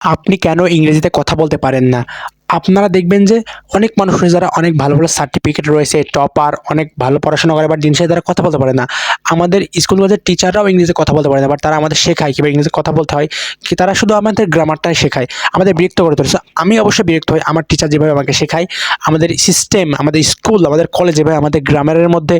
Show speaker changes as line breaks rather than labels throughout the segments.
আপনি কেন ইংরেজিতে কথা বলতে পারেন না? আপনারা দেখবেন যে অনেক মানুষ রয়েছে যারা অনেক ভালো ভালো সার্টিফিকেট রয়েছে টপার অনেক ভালো পড়াশোনা করে দিন শেষে তারা কথা বলতে পারে না। আমাদের স্কুল কলেজের টিচাররাও ইংরেজিতে কথা বলতে পারে না বাট তারা আমাদের শেখায়, কীভাবে ইংরেজিতে কথা বলতে হয়, কি তারা শুধু আমাদের গ্রামারটাই শেখায়, আমাদের বিরক্ত করে তোলে। আমি অবশ্যই বিরক্ত হই, আমার টিচার যেভাবে আমাকে শেখায়, আমাদের সিস্টেম আমাদের স্কুল আমাদের কলেজ যেভাবে আমাদের গ্রামারের মধ্যে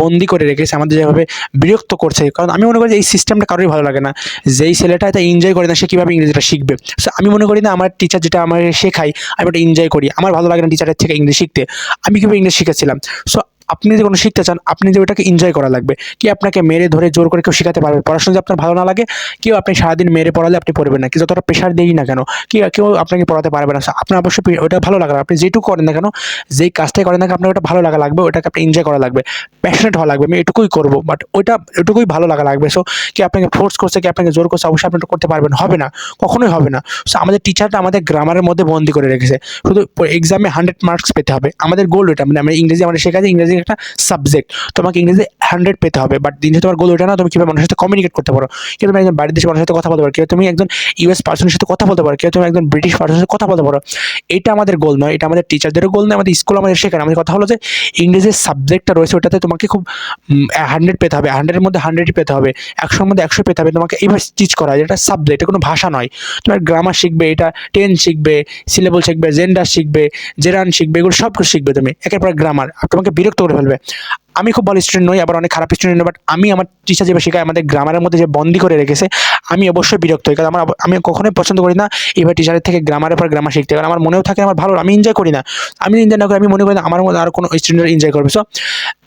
বন্দি করে রেখেছে, আমাদের যেভাবে বিরক্ত করছে। কারণ আমি মনে করি যে এই সিস্টেমটা কারোরই ভালো লাগে না। যেই ছেলেটা এটা এনজয় করে না, সে কীভাবে ইংরেজিটা শিখবে? সো আমি মনে করি না, আমার টিচার যেটা আমার শেখায়, আমি ওটা এনজয় করি। আমার ভালো লাগে না টিচারের থেকে ইংলিশ শিখতে। আমি কীভাবে ইংলিশ শিখেছিলাম। সো আপনি যদি কোনো শিখতে চান, আপনি যে ওটাকে এনজয় করা লাগবে কি আপনাকে মেরে ধরে জোর করে কেউ শেখাতে পারবে। পড়াশোনা যদি আপনার ভালো না লাগে, কেউ আপনি সারাদিন মেরে পড়ালে আপনি পড়বেন না। কি যতটা প্রেশার দিই না কেন কি কেউ আপনাকে পড়াতে পারবে না। আপনার অবশ্যই ওটা ভালো লাগবে আপনি যেটুকু করেন না কেন, যেই কাজটাই করেন না কেন, আপনার ওটা ভালো লাগা লাগবে, ওটাকে আপনি এনজয় করা লাগবে। প্যাশনেট হওয়া লাগবে, আমি এটুকুই করব বাট ওইটা এটুকুই ভালো লাগা লাগবে। সো কি আপনাকে ফোর্স করছে কি আপনাকে জোর করছে, অবশ্যই আপনি করতে পারবেন। হবে না, কখনোই হবে না। সো আমাদের টিচারটা আমাদের গ্রামারের মধ্যে বন্দি করে রেখেছে। শুধু এক্সামে হান্ড্রেড মার্কস পেতে হবে। আমাদের গোল ওটা মানে আমরা ইংরেজি, আমাদের শেখা যায় একটা সাবজেক্ট তোমাকে ইংরেজি হান্ড্রেড পেতে হবে বাট দিন তোমার গোল ওটা না, তুমি কীভাবে মানুষের সাথে কমিউনিকেট করতে পারো? কেউ তুমি একজন বাড়ির দেশের মানুষের সাথে কথা বলতে পারো, কেউ তুমি একজন ইউএস পার্সনের সাথে কথা বলতে পারো, কেউ তুমি একজন ব্রিটিশ পার্সনের সাথে কথা বলতে পারো। এটা আমাদের গোল নয়, এটা আমাদের টিচারদেরও গোল নয়, আমাদের স্কুল আমাদের শেখায় না। আমাদের কথা হলো যে ইংরেজির সাবজেক্টটা রয়েছে ওটাতে তোমাকে খুব হান্ড্রেড পেতে হবে হান্ড্রেডের মধ্যে হান্ড্রেডই পেতে হবে, একশোর মধ্যে একশো পেতে হবে, তোমাকে এইভাবে টিচ করা হয়। এটা সাবজেক্ট এটা কোনো ভাষা নয়। তোমার গ্রামার শিখবে, এটা টেন শিখবে সিলেবল শিখবে জেন্ডার শিখবে জেরান শিখবে, এগুলো সব কিছু শিখবে তুমি, একের পর গ্রামার তোমাকে বিরক্ত করে ফেলবে। আমি খুব ভালো স্টুডেন্ট নই, আবার অনেক খারাপ স্টুডেন্ট নই বাট আমি আমার টিচার যেভাবে শেখায়, আমাদের গ্রামারের মধ্যে যে বন্দি করে রেখেছে, আমি অবশ্যই বিরক্ত হই। কারণ আমার আমি কখনোই পছন্দ করি না এবার টিচারের থেকে গ্রামারের পর গ্রামার শিখতে। কারণ আমার মনেও থাকে, আমার ভালো, আমি এনজয় করি না। আমি এনজয় না করি আমি মনে করি না আমার মধ্যে আর কোনো স্টুডেন্ট এনজয় করবে। সো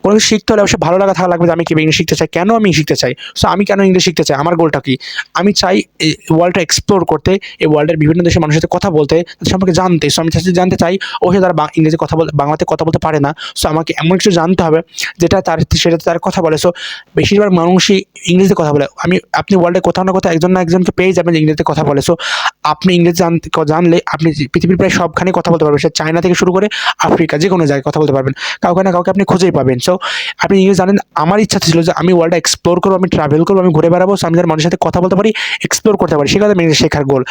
কোনো কিছু শিখতে হলে অবশ্যই ভালো লাগা থাকা লাগবে যে আমি কীভাবে ইংলিশ শিখতে চাই, কেন আমি শিখতে চাই? সো আমি কেন ইংলিশ শিখতে চাই? আমার গোলটা কি? আমি চাই এই ওয়ার্ল্ডটা এক্সপ্লোর করতে, এই ওয়ার্ল্ডের বিভিন্ন দেশের মানুষের সাথে কথা বলতে, তাদের সম্পর্কে জানতে। সো আমি জানতে চাই, ও সে তারা ইংরেজি কথা বলতে বাংলাতে কথা বলতে পারে না। সো আমাকে এমন কিছু জানতে হবে যেটা তার সেটাতে তার কথা বলে। সো বেশিরভাগ মানুষই ইংরেজিতে কথা বলে। আমি, আপনি ওয়ার্ল্ডে কোথাও না কোথাও একজন না একজনকে পেয়ে যাবেন ইংরেজিতে কথা বলে। সো আপনি ইংরেজি জানলে আপনি পৃথিবীর প্রায় সবখানে কথা বলতে পারবেন। সে চায়না থেকে শুরু করে আফ্রিকা, যে কোনো জায়গায় কথা বলতে পারবেন। কাউকে না কাউকে আপনি খুঁজেই পাবেন। সো আপনি ইংরেজি জানেন, আমার ইচ্ছা ছিল যে আমি ওয়ার্ল্ডটা এক্সপ্লোর করব, আমি ট্রাভেল করব, আমি ঘুরে বেড়াবো আমি যার মানুষের সাথে কথা বলতে পারি এক্সপ্লোর করতে পারি। সেখানে আমি ইংরেজি শেখার গোল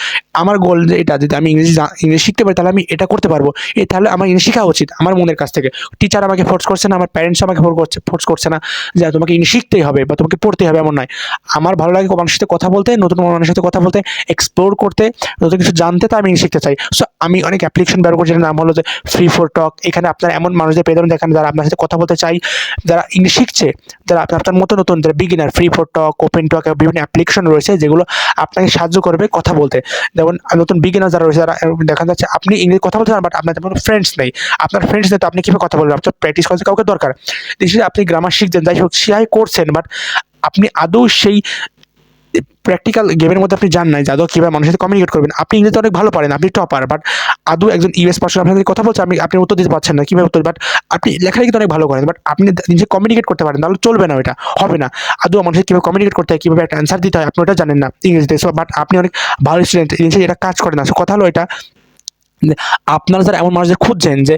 আমার গোল এটা, যদি আমি ইংরেজি ইংরেজি শিখতে পারি, তাহলে আমি এটা করতে পারব। এই তাহলে আমার ইংরেজি শেখা উচিত আমার মনের কাছ থেকে। টিচার আমাকে ফোর্স করছে না, আমার প্যারেন্টস আমাকে ফোর্স করছে ফোর্স করছে না যে তোমাকে শিখতেই হবে বা তোমাকে পড়তে হবে, এমন নয়। আমার ভালো লাগে মানুষের সাথে কথা বলতে, নতুন মানুষের সাথে কথা বলতে এক্সপ্লোর করতে, নতুন কিছু জানতে তাই আমি শিখতে চাই। সো আমি অনেক অ্যাপ্লিকেশন ব্যবহার করছি নাম হলো যে ফ্রি ফর টক এখানে আপনার এমন মানুষদের পেয়ে যাবেন যেখানে যারা আপনার সাথে কথা বলতে চাই যারা ইংলিশ শিখছে, যারা আপনার মতো নতুন, যারা beginner free for talk open talk বিভিন্ন অ্যাপ্লিকেশন রয়েছে যেগুলো আপনাকে সাহায্য করবে কথা বলতে। যেমন নতুন বিগিনার যারা রয়েছে যারা দেখা যাচ্ছে আপনি ইংরেজি কথা বলতে পারেন বাট আপনার তেমন ফ্রেন্ডস নেই। আপনার ফ্রেন্ডস নেই, তো আপনি কীভাবে কথা বলবেন? আপনার প্র্যাকটিস করতে কাউকে দরকার। নিশ্চয়ই আপনি গ্রামার শিখছেন যাই হোক সেয়াই করছেন বাট আপনি আদৌ সেই প্র্যাকটিক্যাল গেমের মধ্যে আপনি জান নাই যে আদৌ কীভাবে মানুষের সাথে কমিউনিকেট করবেন। আপনি ইংরেজিতে অনেক ভালো পারেন, আপনি টপার বাট আদৌ একজন ইউএস পার্সন আপনার সাথে কথা বলছে, আপনি আপনি উত্তর দিতে পারছেন না, কীভাবে উত্তর বাট আপনি লেখালেখি তো অনেক ভালো করেন বাট আপনি নিজে কমিউনিকেট করতে পারেন, তাহলে চলবে না ওটা হবে না। আদৌ মানুষের কীভাবে কমিউনিকেট করতে হয়, কীভাবে একটা অ্যান্সার দিতে হয়, আপনি ওটা জানেন না ইংরেজিতে সো বাট আপনি অনেক ভালো স্টুডেন্ট এটা কাজ করে না। সো কথা হলো এটা আপনারা যারা এমন মানুষদের খুঁজছেন যে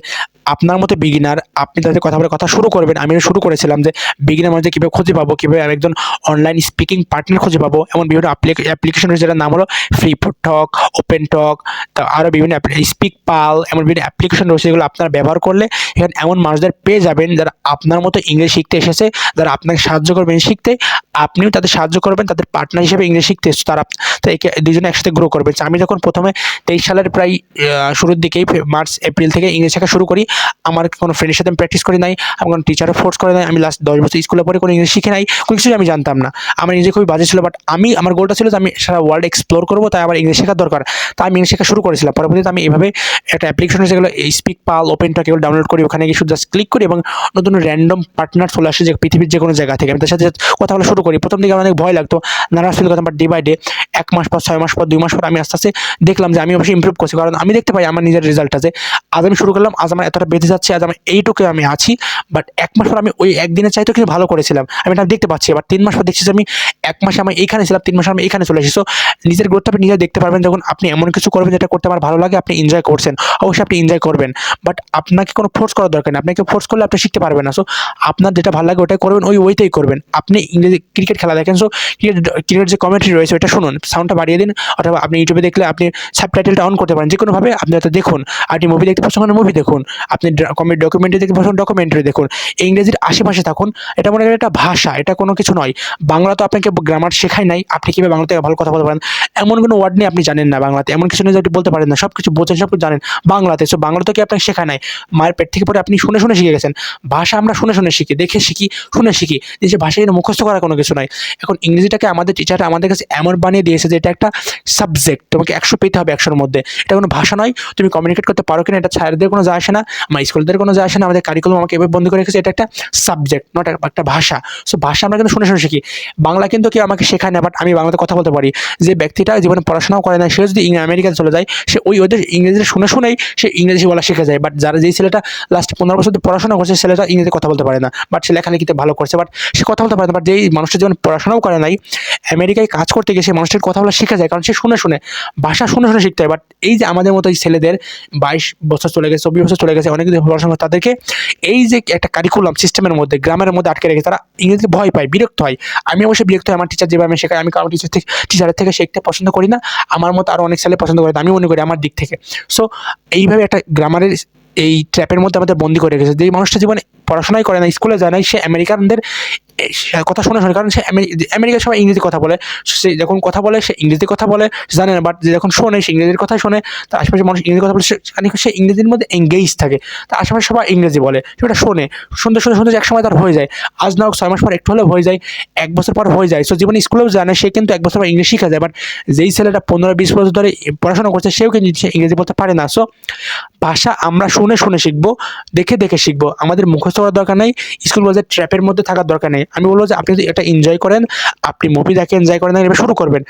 আপনার মতো বিগিনার আপনি তাদের কথা বলে কথা শুরু করবেন। আমি শুরু করেছিলাম যে বিগিনার মানুষদের কীভাবে খুঁজে পাবো, কীভাবে আমি একজন অনলাইন স্পিকিং পার্টনার খুঁজে পাবো এমন বিভিন্ন অ্যাপ্লিকেশন রয়েছে যেটার নাম হলো ফ্রি টক ওপেন টক তা আরও বিভিন্ন স্পিক পাল এমন বিভিন্ন অ্যাপ্লিকেশন রয়েছে যেগুলো আপনারা ব্যবহার করলে এখানে এমন মানুষদের পেয়ে যাবেন যারা আপনার মতো ইংরেজি শিখতে এসেছে, যারা আপনাকে সাহায্য করবেন শিখতে। আপনিও তাদের সাহায্য করবেন, তাদের পার্টনার হিসেবে ইংলিশ শিখতে তারা তো একে দুজনে একসাথে গ্রো করবেন। আমি যখন প্রথমে তেইশ সালের প্রায় শুরুর দিকেই মার্চ এপ্রিল থেকে ইংলিশ শেখা শুরু করি, আমার কোনো ফ্রেন্ডের সাথে আমি প্র্যাকটিস করি নাই আমি কোনো টিচারও ফোর্স করে নাই, আমি লাস্ট দশ বছর স্কুলে পরে কোনো ইংলিশ শিখে নাই, কোনো কিছুই আমি জানতাম না। আমার নিজে খুবই বাজে ছিল বাট আমি, আমার গোলটা ছিল যে আমি সারা ওয়ার্ল্ড এক্সপ্লোর করব, তাই আমার ইংলিশ শেখার দরকার। তাই আমি ইংলিশ শেখা শুরু করেছিলাম, পরবর্তীতে আমি এভাবে একটা অ্যাপ্লিকেশন হয়েছে গেলো স্পিক পাল ওপেন টক এগুলো ডাউনলোড করি, ওখানে গিয়ে শুধু জাস্ট ক্লিক করি এবং নতুন র্যান্ডম পার্টনার চলে আসে যে পৃথিবীর যে কোনো জায়গা থেকে। আমি তার সাথে কথা বলা শুরু করি। প্রথম দিকে আমার অনেক ভয় লাগতো, নার্ভাস ফিল করতাম বাট ডে বাই ডে এক মাস পর, ছয় মাস পর, দুই মাস পর আমি আস্তে আস্তে দেখলাম যে আমি অবশ্যই ইম্প্রুভ করছি। কারণ আমি দেখতে পাই আমার নিজের রেজাল্টটা যে আজ আমি শুরু করলাম, আজ আমার এতটা বেঁধে যাচ্ছে, আজ আমার এইটুকু আমি আছি বাট এক মাস পর আমি ওই একদিনের চাইতেও কিছু ভালো করেছিলাম। আমি এটা দেখতে পাচ্ছি এবার তিন মাস পর দেখছি যে আমি এক মাসে আমি এইখানে ছিলাম, তিন মাসে আমি এখানে চলে এসেছি। সো নিজের গ্রোথটা আপনি নিজে দেখতে পারবেন, যখন আপনি এমন কিছু করবেন যেটা করতে আমার ভালো লাগে, আপনি এনজয় করছেন। অবশ্যই আপনি এনজয় করবেন বাট আপনাকে কোনো ফোর্স করার দরকার নেই। আপনাকে ফোর্স করলে আপনি শিখতে পারবেন না। সো আপনার যেটা ভালো লাগে, ওটাই করবেন, ওই ওইটাই করবেন। আপনি ইংরেজি ক্রিকেট খেলা দেখেন। সো ক্রিকেট ক্রিকেট যে কমেন্ট্রি রয়েছে ওটা শুনুন সাউন্ডটা বাড়িয়ে দিন, অথবা আপনি ইউটিউবে দেখলে আপনি সাবটাইটেলটা অন করতে পারেন। যে কোনোভাবে আপনি হয়তো দেখুন আপনি মুভি দেখতে পছন্দ করেন মুভি দেখুন। আপনি কমেন্ট ডকুমেন্টারি দেখতে পছন্দ ডকুমেন্টারি দেখুন। ইংরেজির আশেপাশে থাকুন, এটা মনে করেন একটা ভাষা, এটা কোনো কিছু নয়। বাংলা তো আপনাকে গ্রামার শেখায় নাই, আপনি কীভাবে বাংলা থেকে ভালো কথা বলতে পারেন? এমন কোনো ওয়ার্ড নেই আপনি জানেন না বাংলাতে। এমন কিছু নেই যে আপনি বলতে পারেন না। সব কিছু বোঝেন সব কিছু জানেন বাংলাতে। সো বাংলা তো কি আপনাকে শেখা নাই। মায়ের পেট থেকে পরে আপনি শুনে শুনে শিখে গেছেন। ভাষা আমরা শুনে শুনে শিখি, দেখে শিখি, শুনে শিখি। যে ভাষা মুখস্থ করা কোনো কিছু নাই। এখন ইংরেজিটাকে আমাদের টিচাররা আমাদের কাছে এমন বানিয়ে দিয়েছে যে এটা একটা সাবজেক্ট তোমাকে একশো পেতে হবে একশোর মধ্যে। এটা কোনো ভাষা নয়, তুমি কমিউনিকেট করতে পারো কিনা, এটা স্যারদের কোনো যায় আসে না আমার স্কুলদের কোনো যায় আসে না, আমাদের কারিকুলাম আমাকে এভাবে বন্ধ করে রেখেছে, এটা একটা সাবজেক্ট নট একটা ভাষা। সো ভাষা আমরা কিন্তু শুনে শুনে শিখি। বাংলা কিন্তু কেউ আমাকে শেখায় না বাট আমি বাংলাতে কথা বলতে পারি। যে ব্যক্তিটা জীবনে পড়াশোনাও করে না সে যদি আমেরিকাতে চলে যায়, সে ওই ওদের ইংরেজি শুনে শুনেই সে ইংরেজি বলা শিখে যায়। বাট যারা যেই ছেলেটা লাস্ট পনেরো বছর পড়াশোনা করছে ছেলেটা ইংরেজি কথা বলতে পারে না। বাট সে লেখালেখিতে ভালো করছে বাট সে কথা বলতে পারে না। বাট যেই মানুষটা জীবনে পড়াশোনাও করে নাই, আমেরিকায় কাজ করতে গিয়ে সেই মানুষটির কথা বলা শিখে যায়, কারণ সে শুনে শুনে, ভাষা শুনে শুনে শিখতে হয়। বাট এই যে আমাদের মতো এই ছেলেদের বাইশ বছর চলে গেছে, চব্বিশ বছর চলে গেছে, অনেক পড়াশোনা তাদেরকে এই যে একটা কারিকুলাম সিস্টেমের মধ্যে গ্রামের মধ্যে আটকে রেখেছে তারা ইংরেজিকে ভয় পায়, বিরক্ত হয়। আমি অবশ্যই বিরক্ত হয় আমার টিচার যেভাবে আমি শেখাই, আমি কারণ টিচার থেকে টিচারের থেকে শিখতে পছন্দ করি না, আমার মতো আরও অনেক ছেলে পছন্দ করে আমি মনে করি আমার দিক থেকে। সো এইভাবে একটা গ্রামারের এই ট্র্যাপের মধ্যে আমাদের বন্দি করে রেখেছে। যে মানুষটা জীবনে পড়াশোনাই করে না স্কুলে যায় না সে আমেরিকানদের সে কথা শুনে শোনে, কারণ সে আমেরি- আমেরিকার সবাই ইংরেজি কথা বলে, সে যখন কথা বলে, সে ইংরেজি কথা বলে, সে জানে না বাট যখন শোনে, সে ইংরেজির কথা শোনে তার আশেপাশে মানুষ ইংরেজি কথা বলে, সে ইংরেজির মধ্যে এঙ্গেজ থাকে। তার আশেপাশে সবাই ইংরেজি বলে সেটা শোনে। সুন্দর সুন্দর সুন্দর এক সময় তার হয়ে যায়। আজ না হোক ছয় মাস পর একটু হলেও হয়ে যায়, এক বছর পর হয়ে যায়। সো জীবনে স্কুলেও জানে, সে কিন্তু এক বছর পর ইংরেজি শিখা যায় বাট যেই ছেলেটা পনেরো, বিশ বছর ধরে পড়াশোনা করছে, সেও কিন্তু সে ইংরেজি বলতে পারে না। সো ভাষা আমরা শুনে শুনে শিখব, দেখে দেখে শিখব। আমাদের মুখস্থ করার দরকার নেই স্কুল কলেজের ট্র্যাপের মধ্যে থাকার দরকার নেই। আমি বলব যে আপনি যদি এটা এনজয় করেন, আপনি মুভি দেখে এনজয় করেন, এবার শুরু করবেন।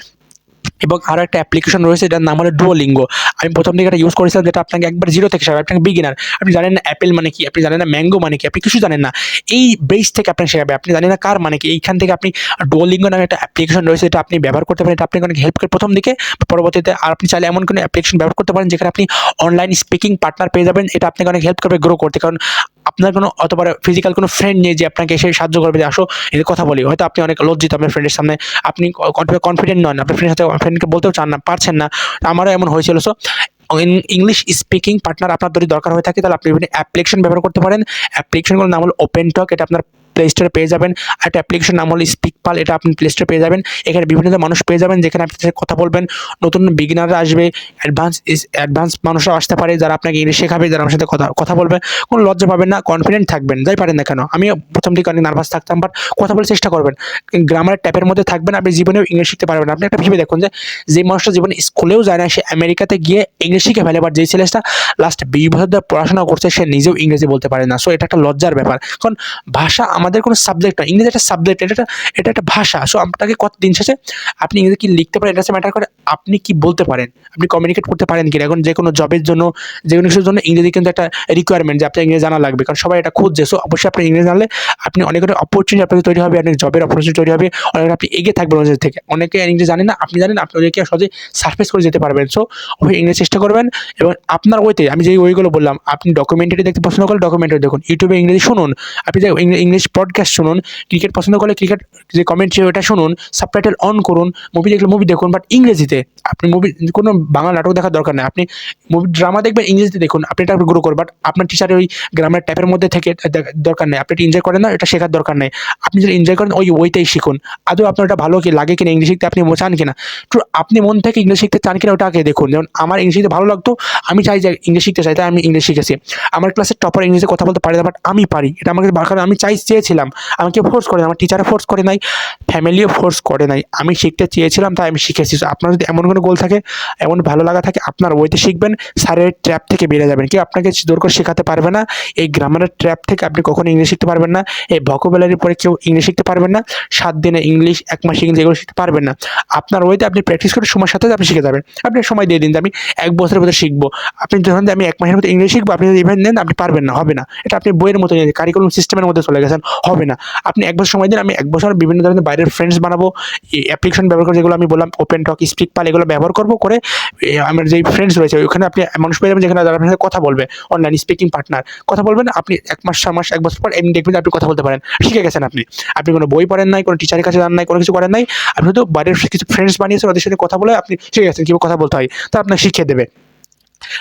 এবং আরও একটা অ্যাপ্লিকেশন রয়েছে, এটার নাম হলো ডুয়োলিঙ্গো আমি প্রথম দিকে এটা ইউজ করেছিলাম যেটা আপনাকে একবার জিরো থেকে শেখাবে আপনাকে বিগিনার আপনি জানেন না অ্যাপেল মানে কি, আপনি জানেন না ম্যাঙ্গো মানে কি, আপনি কিছু জানেন না। এই বেস থেকে আপনাকে শেখাবে আপনি জানেন না কার মানে কি, এইখান থেকে আপনি ডুয়োলিঙ্গো নামে একটা অ্যাপ্লিকেশন রয়েছে, এটা আপনি ব্যবহার করতে পারেন, এটা আপনাকে অনেক হেল্প করে প্রথম দিকে। পরবর্তীতে আর আপনি চাইলে এমন কোনো অ্যাপ্লিকেশন ব্যবহার করতে পারেন, যেখানে আপনি অনলাইন স্পিকিং পার্টনার পেয়ে যাবেন, এটা আপনাকে অনেক হেল্প করবে গ্রো করতে। কারণ আপনার কোনো অথবা ফিজিক্যাল কোনো ফ্রেন্ড নেই যে আপনাকে এসে সাহায্য করবে যে আসো, এদের কথা বলি। হয়তো আপনি অনেক লজ্জিত আপনার ফ্রেন্ডের সামনে। আপনি কনফিডেন্ট নন। আপনার ফ্রেন্ডের সাথে ফ্রেন্ডকে বলতেও চান না, পারছেন না। আমারও এমন হয়েছিল। সো ইংলিশ স্পিকিং পার্টনার আপনার যদি দরকার হয়ে থাকে, তাহলে আপনি বিভিন্ন অ্যাপ্লিকেশন ব্যবহার করতে পারেন। অ্যাপ্লিকেশনগুলোর নাম হলো ওপেন টক এটা আপনার প্লে স্টোরে পেয়ে যাবেন। আর একটা অ্যাপ্লিকেশন নাম হলো স্পিকপাল এটা আপনি প্লে স্টোরে পেয়ে যাবেন। এখানে বিভিন্ন মানুষ পেয়ে যাবেন, যেখানে আপনি সাথে কথা বলবেন। নতুন বিগিনাররা আসবে অ্যাডভান্স অ্যাডভান্স মানুষরা আসতে পারে, যারা আপনাকে ইংলিশ শেখাবে, যারা আমার সাথে কথা কথা বলবে। কোনো লজ্জা পাবেন না কনফিডেন্ট থাকবেন, যাই পারেন না কেন। আমি প্রথম দিকে অনেক নার্ভাস থাকতাম বাট কথা বলার চেষ্টা করবেন। গ্রামারের ট্যাপের মধ্যে থাকবেন, আপনি জীবনেও ইংলিশ শিখতে পারবেন। আপনি একটা ভেবে দেখুন যে যে মানুষটা জীবনে স্কুলেও যায় না, সে আমেরিকাতে গিয়ে ইংলিশ শিখে ফেলে বাট যেই ছেলেটা লাস্ট বিশ বছর ধরে পড়াশোনা করছে, সে নিজেও ইংরেজি বলতে পারে না। সো এটা একটা লজ্জার ব্যাপার। কারণ ভাষা আমাদের কোনো সাবজেক্ট নয় ইংরেজি একটা সাবজেক্ট এটা একটা এটা একটা ভাষা। সো আপনাকে কত দিন শেষে আপনি ইংরেজি কি লিখতে পারেন? এটা ম্যাটার করে আপনি কি বলতে পারেন? আপনি কমিউনিকেট করতে পারেন কিনা? এখন যে কোনো জবের জন্য যে কোনো কিছুর জন্য ইংরেজি কিন্তু একটা রিকোয়ারমেন্ট যে আপনার ইংরেজি জানা লাগবে। কারণ সবাই এটা খুঁজছে। সো অবশ্যই আপনি ইংরেজি জানলে আপনি অনেক অনেক অপরচুনিটি আপনাকে তৈরি হবে, অনেক জবের অপরচুনিটি তৈরি হবে, অনেক আপনি এগিয়ে থাকবেন ওদের থেকে। অনেকে ইংরেজি জানেন না, আপনি জানেন আপনি ওদেরকে সহজে সার্ফেস করে যেতে পারবেন। সো অবশ্যই ইংরেজি চেষ্টা করবেন এবং আপনার ওইতে আমি যে ওইগুলো বললাম, আপনি ডকুমেন্টারি দেখতে পছন্দ করলে ডকুমেন্টারি দেখুন ইউটিউবে ইংরেজি শুনুন। আপনি যে ইংলিশ পডকাস্ট শুনুন ক্রিকেট পছন্দ করলে ক্রিকেট যে কমেন্ট কমেন্ট্রি ওটা শুনুন সাবটাইটেল অন করুন মুভি দেখলে মুভি দেখুন বাট ইংরেজিতে আপনি মুভি কোনো বাংলা নাটক দেখার দরকার নেই। আপনি মুভি ড্রামা দেখবেন, ইংরেজিতে দেখুন, আপনি এটা গ্রো করুন বাট আপনার টিচারের ওই গ্রামের ট্যাপের মধ্যে থেকে দরকার নেই। আপনি এটা এনজয় করেন না, এটা শেখার দরকার নেই। আপনি যদি এনজয় করেন, ওই ওইটাই শিখুন। আদৌ আপনার ওটা ভালো কি, লাগে কিনা, ইংলিশ শিখতে আপনি চান কিনা? তো আপনি মন থেকে ইংলিশ শিখতে চান কিনা, ওটা আগে দেখুন। যেমন আমার ইংলিশ শিখতে ভালো লাগতো, আমি চাই যে ইংলিশ শিখতে চাই, তাই আমি ইংলিশ শিখেছি। আমার ক্লাসের টপার ইংলিশে কথা বলতে পারি না বাট আমি পারি। এটা আমাকে আমি চাই চেয়েছিলাম। আমাকে ফোর্স করে আমার টিচারে ফোর্স করে নাই ফ্যামিলিও ফোর্স করে নাই। আমি শিখতে চেয়েছিলাম, তাই আমি শিখেছি। আপনার যদি এমন কোনো গোল থাকে, এমন ভালো লাগা থাকে, আপনার ওইতে শিখবেন স্যারের ট্র্যাপ থেকে বেরিয়ে যাবেন। কেউ আপনাকে জোর করে শেখাতে পারবে না, এই গ্রামারের ট্র্যাপ থেকে আপনি কখনো ইংলিশ শিখতে পারবেন না, এই ভকোবুলারির পরে কেউ ইংলিশ শিখতে পারবেন না, সাত দিনে ইংলিশ, এক মাস ইংলিশ এগুলো শিখতে পারবেন না। আপনার ওইতে আপনি প্র্যাকটিস করে সময়ের সাথে আপনি শিখে যাবেন। আপনি সময় দিয়ে দিন যে আমি এক বছরের ভিতরে শিখব। আপনি যখন আমি এক মাসের মধ্যে ইংলিশ শিখব, আপনি যদি ইভেন্ট নেন, আপনি পারবেন না, হবে না। এটা আপনি বইয়ের মতো কারিকুলাম সিস্টেমের মধ্যে চলে গেছেন। হবে না। আপনি এক বছর সময় দিন, আমি এক বছর বিভিন্ন ধরনের বাইরের ফ্রেন্ডস বানাবো। অ্যাপ্লিকেশন ব্যবহার করে যেগুলো আমি বললাম ওপেন টক স্পিক পাল এগুলো ব্যবহার করব করে আমার যেই ফ্রেন্ডস রয়েছে ওখানে আপনি মানুষ পেয়ে যাবেন, যেখানে আপনার সাথে কথা বলবে অনলাইন স্পিকিং পার্টনার কথা বলবেন, আপনি এক মাস ছ মাস, এক বছর পর এমনি দেখবেন আপনি কথা বলতে পারেন। শিখে গেছেন আপনি। আপনি কোনো বই পড়েন নাই, কোনো টিচারের কাছে যান নাই, কোনো কিছু করেন নাই, আপনি তো বাইরের কিছু ফ্রেন্ডস বানিয়েছেন, ওদের সাথে কথা বলে আপনি শিখে গেছেন, কীভাবে কথা বলতে হয়। তা আপনাকে শিখিয়ে দেবে।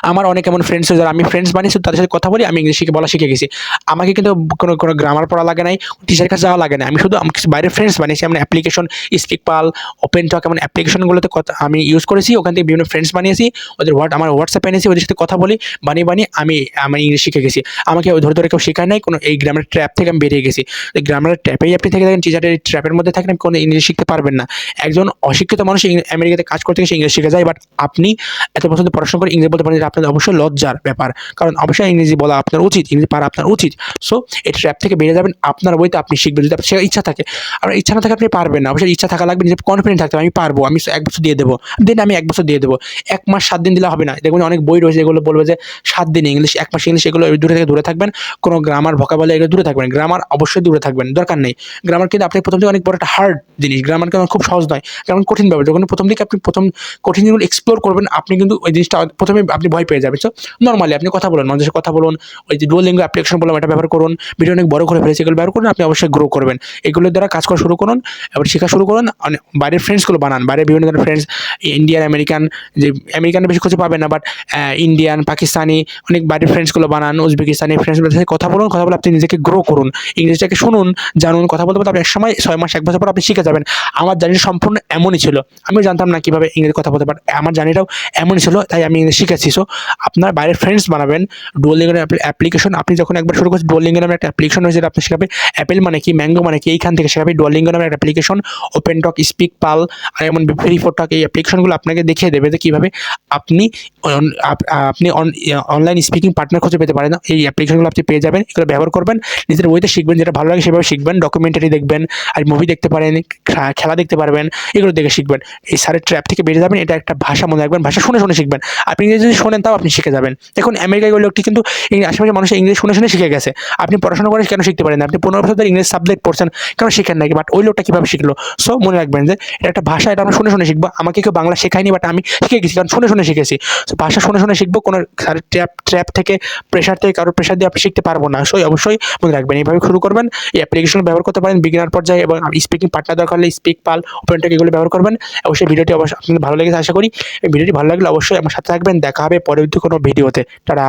আমার অনেক এমন ফ্রেন্ডস যারা আমি ফ্রেন্ডস বানিয়েছি, তাদের সাথে কথা বলি, আমি ইংলিশ শিখে, বলা শিখে গেছি। আমাকে কিন্তু কোনো কোনো গ্রামার পড়া লাগে নাই টিচারের কাছে যাওয়া লাগে না আমি শুধু আমি কিছু বাইরের ফ্রেন্ডস বানিয়েছি, এমন application speak pal open talk এমন অ্যাপ্লিকেশনগুলোতে কথা, আমি ইউজ করেছি, ওখান থেকে বিভিন্ন ফ্রেন্ডস বানিয়েছি, ওদের হোয়াট আমার হোয়াটসঅ্যাপে এনেছি, ওদের সাথে কথা বলি, বানিয়ে বানিয়ে আমি আমি ইংলিশ শিখে গেছি। আমাকে ধরে ধরে কেউ শেখায় নাই, কোনো এই গ্রামের ট্র্যাপ থেকে আমি বেরিয়ে গেছি। গ্রামের ট্র্যাপেই আপনি থেকে থাকেন টিচারের ট্র্যাপের মধ্যে থাকেন, আপনি কোনো ইংলিশ শিখতে পারবেন না। একজন অশিক্ষিত মানুষ আমেরিকাতে কাজ করতে গেছে ইংলিশ শিখে যায় বাট আপনি এত ধরে পড়াশোনা করে ইংরেজি বলতে পারেন এটা আপনার অবশ্যই লজ্জার ব্যাপার। কারণ অবশ্যই ইংরেজি বলা আপনার উচিত, ইংরেজি পারা আপনার উচিত। সো এই ট্র্যাপ থেকে বেরিয়ে যাবেন, আপনার বইতে আপনি শিখবেন, যদি আপনার ইচ্ছা থাকে। আর ইচ্ছা না থাকে আপনি পারবেন না। অবশ্যই ইচ্ছা থাকা লাগবে নিজে কনফিডেন্ট থাকতে আমি পারব, আমি এক বছর দিয়ে দেবো। দেন আমি এক বছর দিয়ে দেবো। এক মাস, সাত দিন দিলে হবে না। দেখুন, অনেক বই রয়েছে, যেগুলো বলবে যে সাত দিন ইংলিশ, এক মাস ইংলিশ, এগুলো দূরে থেকে দূরে থাকবেন। কোনো গ্রামার ভোকাবলে এগুলো দূরে থাকবেন। গ্রামার অবশ্যই দূরে থাকবেন, দরকার নেই। গ্রামার কিন্তু আপনি প্রথম থেকে অনেক বড় একটা হার্ড জিনিস। গ্রামার কিন্তু খুব সহজ নয়। গ্রামার কঠিন ব্যাপার যখন প্রথম দিকে আপনি প্রথম কঠিন জিনিসগুলো এক্সপ্লোর করবেন, আপনি কিন্তু ওই জিনিসটা প্রথমে আপনি ভয় পেয়ে যাবেন। সো নর্মালি আপনি কথা বলুন, মানুষের কথা বলুন, ওই যে ডুয়াল লিঙ্গো অ্যাপ্লিকেশন বললাম, এটা ব্যবহার করুন ভিডিও অনেক বড় করে ফেলেছে, এগুলো ব্যবহার করুন, আপনি অবশ্যই গ্রো করবেন। এগুলোর দ্বারা কাজ করা শুরু করুন, এবার শেখা শুরু করুন বাইরের ফ্রেন্ডসগুলো বানান, বাইরের বিভিন্ন ধরনের ফ্রেন্ডস ইন্ডিয়ান আমেরিকান যে আমেরিকান বেশি খুঁজে পাবেন না বাট ইন্ডিয়ান পাকিস্তানি অনেক বাইরের ফ্রেন্ডসগুলো বানান উজবেকিস্তানি ফ্রেন্ডসগুলোর সাথে কথা বলুন, কথা বলে আপনি নিজেকে গ্রো করুন। ইংরেজিটাকে শুনুন, জানুন, কথা বলতে বলতে আপনি এক সময়, ছয় মাস, এক বছর পর আপনি শিখে যাবেন। আমার জার্নি সম্পূর্ণ এমনই ছিল। আমিও জানতাম না কীভাবে ইংরেজি কথা বলতে পারে আমার জার্নিটাও এমনই ছিল, তাই আমি ইংরেজি শিখেছি সো আপনার বাইরের ফ্রেন্ডস বানাবেন ডুয়ালিঙ্গের অ্যাপ্লিকেশন আপনি যখন একবার শুরু করছেন ডুয়ালিঙ্গের নামে একটা অ্যাপ্লিকেশন হয়েছে আপনি শেখাবে অ্যাপেল মানে কি? ম্যাঙ্গো মানে কি? এইখান থেকে শেখাবে ডুয়ালিঙ্গো নামে একটা application open talk speak pal আর এমন ভেরি ফোর টক এই অ্যাপ্লিকেশনগুলো আপনাকে দেখিয়ে দেবে যে কীভাবে আপনি আপনি অনলাইন স্পিকিং পার্টনার খুঁজে পেতে পারেন। এই অ্যাপ্লিকেশনগুলো আপনি পেয়ে যাবেন, এগুলো ব্যবহার করবেন, নিজের বইতে শিখবেন, যেটা ভালো লাগে সেভাবে শিখবেন ডকুমেন্টারি দেখবেন, আর মুভি দেখতে পারেন খেলা দেখতে পারবেন, এগুলো দেখে শিখবেন। এই সারের ট্র্যাপ থেকে বেরিয়ে যাবেন, এটা একটা ভাষা মনে রাখবেন, ভাষা শুনে শুনে শিখবেন। আপনি ইংরেজি যদি শোনেন, তাও আপনি শিখে যাবেন। দেখুন, আমেরিকায় ওই লোকটি কিন্তু আশেপাশে মানুষ ইংরেজি শুনে শুনে শিখে গেছে। আপনি পড়াশোনা করে কেন শিখতে পারেন আপনি পনেরো বছর ধরে ইংরেজি সাবজেক্ট পড়ছেন, কেন শিখেন নাকি বাট ওই লোকটা কীভাবে শিখলো? সো মনে রাখবেন যে, এটা একটা ভাষা, এটা আমরা শুনে শুনে শিখব। আমাকে কেউ বাংলা শেখায়নি বাট আমি শিখে গেছি, কারণ শুনে শুনে শিখেছি। সো ভাষা শুনে শুনে শিখব, কোনো ট্র্যাপ ট্র্যাপ থেকে প্রেশার থেকে, কারোর প্রেশার দিয়ে আপনি শিখতে পারব না। সো অবশ্যই মনে রাখবেন, এইভাবে শুরু করবেন। এই অ্যাপ্লিকেশন ব্যবহার করতে পারেন বিগিনার পর্যায়ে, এবং স্পিকিং পার্টনার দরকার হলে স্পিক পাল ওপেন টেক এগুলো ব্যবহার করবেন। অবশ্যই ভিডিওটি অবশ্যই আপনাদের ভালো লেগেছে, আশা করি। এই ভিডিওটি ভালো লাগলে অবশ্যই আমার সাথে থাকবেন। দেখা হবে পরবর্তী কোনো ভিডিওতে টাটা!